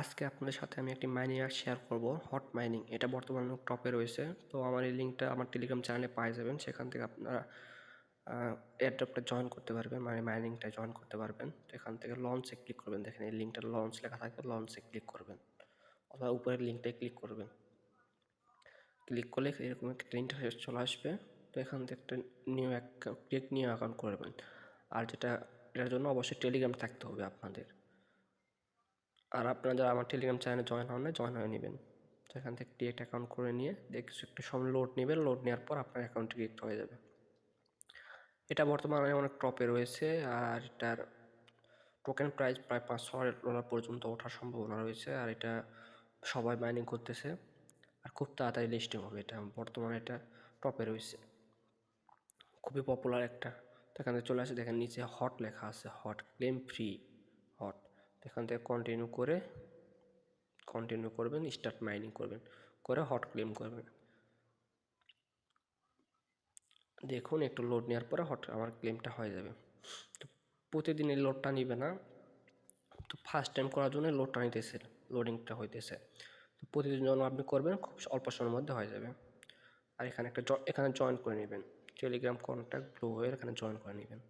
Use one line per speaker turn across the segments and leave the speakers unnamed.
আজকে আপনাদের সাথে আমি একটি মাইনিং অ্যাপ শেয়ার করব হট মাইনিং এটা বর্তমানে টপে রয়েছে। তো আমার এই লিঙ্কটা আমার টেলিগ্রাম চ্যানেলে পাই যাবেন। সেখান থেকে আপনারা এয়ারড্রপটা জয়েন করতে পারবেন মানে মাইনিংটা জয়েন করতে পারবেন। তো এখান থেকে লঞ্চে ক্লিক করবেন। দেখেন এই লিঙ্কটা লঞ্চ লেখা থাকবে লঞ্চে ক্লিক করবেন। অথবা উপরের লিঙ্কটায় ক্লিক করবেন। ক্লিক করলে এরকম একটা ইন্টারফেস চলে আসবে। তো এখান থেকে একটা নিউ ক্রিয়েট নিউ অ্যাকাউন্ট করবেন আর যেটা, এটার জন্য অবশ্যই টেলিগ্রাম থাকতে হবে আপনাদের। আর আপনারা যারা আমার টেলিগ্রাম চ্যানেলে জয়েন হন না জয়েন হয়ে নেবেন। তো এখান থেকে ক্রিয়েট অ্যাকাউন্ট করে নিয়ে দেখছি একটু সময় লোড নেবেন। লোড নেওয়ার পর আপনার অ্যাকাউন্ট ক্রিয়েট হয়ে যাবে। এটা বর্তমানে অনেক টপে রয়েছে আর এটার টোকেন প্রাইস প্রায় পাঁচশো ডলার পর্যন্ত ওঠার সম্ভাবনা রয়েছে আর এটা সবাই মাইনিং করতেছে। আর খুব তাড়াতাড়ি লিস্টিং হবে এটা। বর্তমানে এটা টপে রয়েছে। খুবই পপুলার একটা। এখানে চলে আসে। দেখেন নিচে হট লেখা আছে হট ক্লেম ফ্রি এখান থেকে কন্টিনিউ করে কন্টিনিউ করবেন স্টার্ট মাইনিং করবেন, করে হট ক্লেম করবেন। দেখুন, একটু লোড নেওয়ার পরে হট আমার ক্লেমটা হয়ে যাবে। তো প্রতিদিন এই লোডটা নিবে না। তো ফার্স্ট টাইম করার জন্য লোডটা নিতেছে লোডিংটা হইতেছে। তো প্রতিদিন যখন আপনি করবেন, খুব অল্প সময়ের মধ্যে হয়ে যাবে। আর এখানে একটা এখানে জয়েন করে নেবেন। টেলিগ্রাম কন্ট্যাক্ট ব্লু হয়ে এখানে জয়েন করে নেবেন।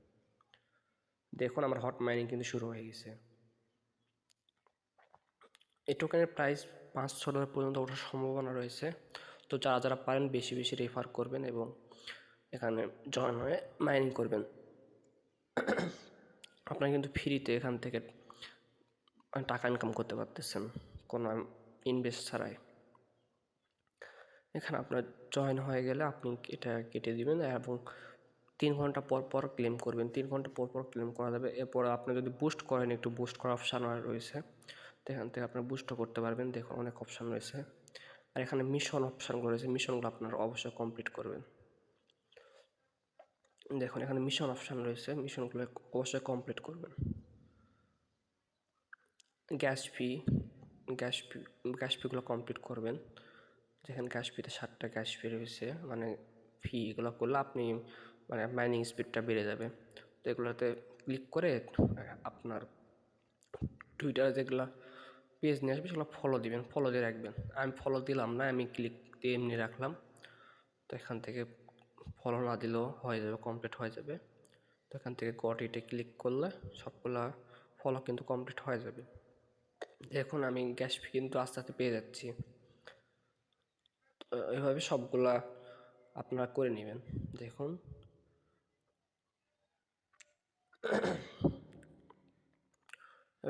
দেখুন, আমার হট মাইনিং কিন্তু শুরু হয়ে গেছে। এই টোকেনের প্রাইস পাঁচশো ডলার পর্যন্ত ওঠার সম্ভাবনা রয়েছে। তো যারা যারা পারেন, বেশি বেশি রেফার করবেন এবং এখানে জয়েন হয়ে মাইনিং করবেন। আপনারা কিন্তু ফ্রিতে এখান থেকে টাকা ইনকাম করতে পারতেছেন কোনো ইনভেস্ট ছাড়াই। এখানে আপনার জয়েন হয়ে গেলে আপনি এটা কেটে দিবেন এবং তিন ঘণ্টা পর পর ক্লেম করবেন। তিন ঘণ্টা পর পর ক্লেম করা যাবে। এরপর আপনি যদি বুস্ট করেন, একটু বুস্ট করার অপশান রয়েছে। এখান থেকে আপনার বুস্টও করতে পারবেন। দেখুন, অনেক অপশান রয়েছে। আর এখানে মিশন অপশানগুলো রয়েছে। মিশনগুলো আপনারা অবশ্যই কমপ্লিট করবেন। দেখুন, এখানে মিশন অপশান রয়েছে। মিশনগুলো অবশ্যই কমপ্লিট করবেন। Gas fee gas fee gas ফিগুলো complete করবেন। যেখানে গ্যাস ফিতে সাতটা গ্যাস ফি রয়েছে। মানে ফি এগুলো করলে আপনি মানে মাইনিং স্পিডটা বেড়ে যাবে। তো এগুলোতে ক্লিক করে আপনার টুইটারে যেগুলো পেজ নিয়ে আসবে, সেগুলো ফলো দিবেন ফলো দিয়ে রাখবেন। আমি ফলো দিলাম না, আমি ক্লিক দিয়ে এমনি রাখলাম। তো এখান থেকে ফলো না দিলেও হয়ে যাবে কমপ্লিট হয়ে যাবে। তো এখান থেকে গট ইটে ক্লিক করলে সবগুলা ফলো কিন্তু কমপ্লিট হয়ে যাবে। দেখুন, আমি গ্যাস ফি কিন্তু আস্তে আস্তে পেয়ে যাচ্ছি। এভাবে সবগুলা আপনারা করে নেবেন। দেখুন।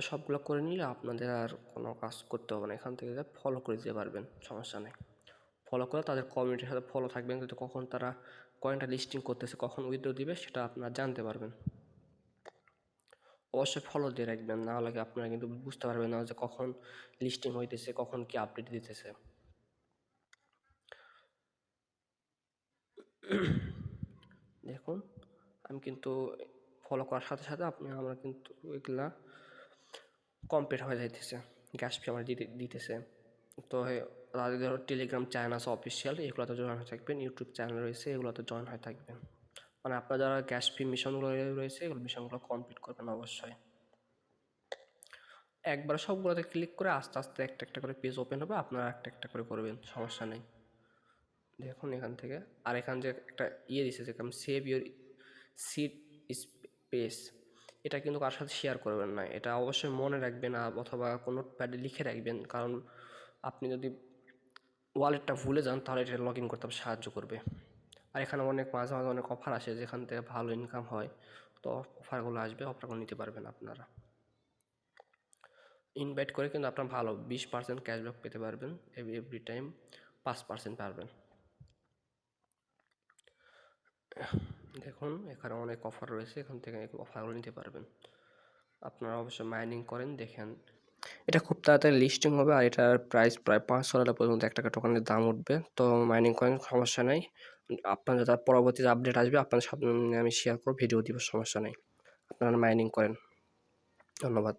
সবগুলো করে নিলে আপনাদের আর কোনো কাজ করতে হবে না। এখান থেকে ফলো করে দিতে পারবেন, সমস্যা নেই। ফলো করে তাদের কমিউনিটির সাথে ফলো থাকবেন কিন্তু কখন তারা কয়েনটা লিস্টিং করতেছে, কখন উইথড্র দিবে, সেটা আপনারা জানতে পারবেন। অবশ্যই ফলো দিয়ে রাখবেন। না হলে আপনারা কিন্তু বুঝতে পারবেন না যে কখন লিস্টিং হইতেছে, কখন কি আপডেট দিতেছে। দেখুন, আমি কিন্তু ফলো করার সাথে সাথে আপনি আমরা কিন্তু এগুলা কমপ্লিট হয়ে যাইতেছে গ্যাস ফি আমার দিতে, দিতেছে। তো তাদের ধরো টেলিগ্রাম চ্যানেল আছে অফিসিয়াল এগুলোতে জয়েন হয়ে থাকবেন ইউটিউব চ্যানেল রয়েছে, এগুলোতে জয়েন হয়ে থাকবেন। মানে আপনার যারা গ্যাস ফি মিশনগুলো রয়েছে, এগুলো মিশনগুলো কমপ্লিট করবেন অবশ্যই। একবার সবগুলোতে ক্লিক করে আস্তে আস্তে একটা একটা করে পেজ ওপেন হবে, আপনারা একটা একটা করে করবেন, সমস্যা নেই। দেখুন এখান থেকে, আর এখান যে একটা ইয়ে দিছে, যে সেভ ইউর সিট স্পেস এটা কিন্তু কার সাথে শেয়ার করবেন না। এটা অবশ্যই মনে রাখবেন অথবা কোনো প্যাডে লিখে রাখবেন। কারণ আপনি যদি ওয়ালেটটা ভুলে যান, তাহলে এটা লগ ইন করতে সাহায্য করবে। আর এখানে অনেক, মাঝে মাঝে অনেক অফার আসে, যেখান থেকে ভালো ইনকাম হয়। তো অফারগুলো আসবে অফারগুলো নিতে পারবেন আপনারা। ইনভাইট করে কিন্তু আপনার ভালো বিশ পার্সেন্ট ক্যাশব্যাক পেতে পারবেন এভরি টাইম পাঁচ পার্সেন্ট পারবেন। দেখুন, এখানে অনেক অফার রয়েছে, এখান থেকে অফারগুলো নিতে পারবেন। আপনারা অবশ্যই মাইনিং করেন, দেখেন। এটা খুব তাড়াতাড়ি লিস্টিং হবে, আর এটার প্রাইস প্রায় পাঁচশো টাকা পর্যন্ত এক টাকা টোকানের দাম উঠবে। তো মাইনিং করেন, সমস্যা নেই। আপনাদের তার পরবর্তীতে আপডেট আসবে আপনাদের সামনে আমি শেয়ার করব ভিডিও দিব, সমস্যা নেই। আপনারা মাইনিং করেন। ধন্যবাদ।